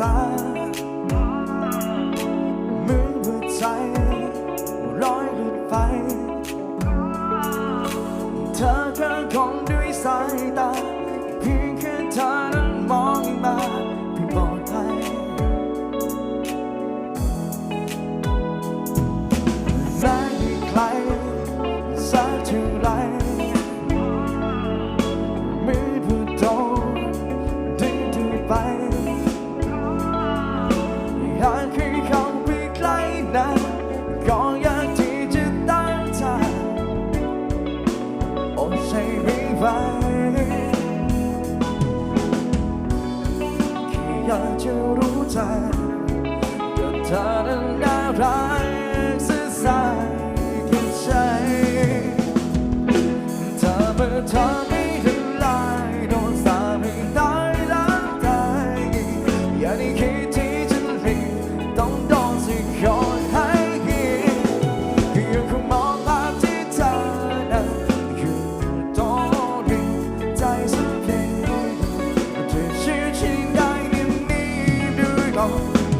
ตาเหมือนหัวใจร้อยหลุดไป เธอเก็คงด้วยสายตา นใช่ไหมแค่อยากรู้ใจกับเธอนั้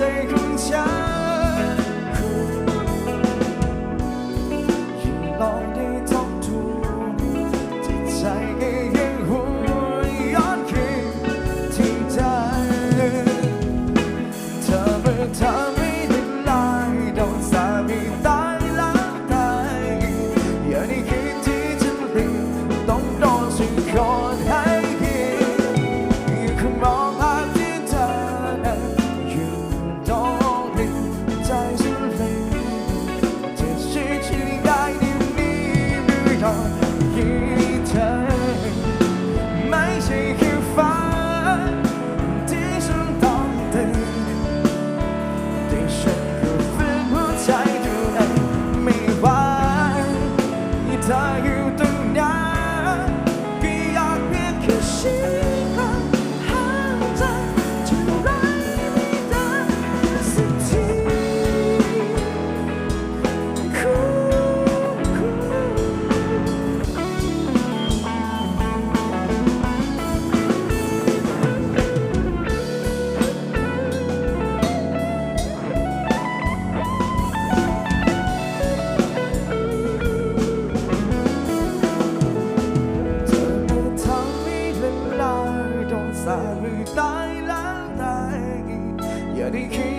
ใจของฉันลองได้ทบทวนจิตใจยังหัวย้อนคืนที่ได้เธอมื่ทำ 你说 that he.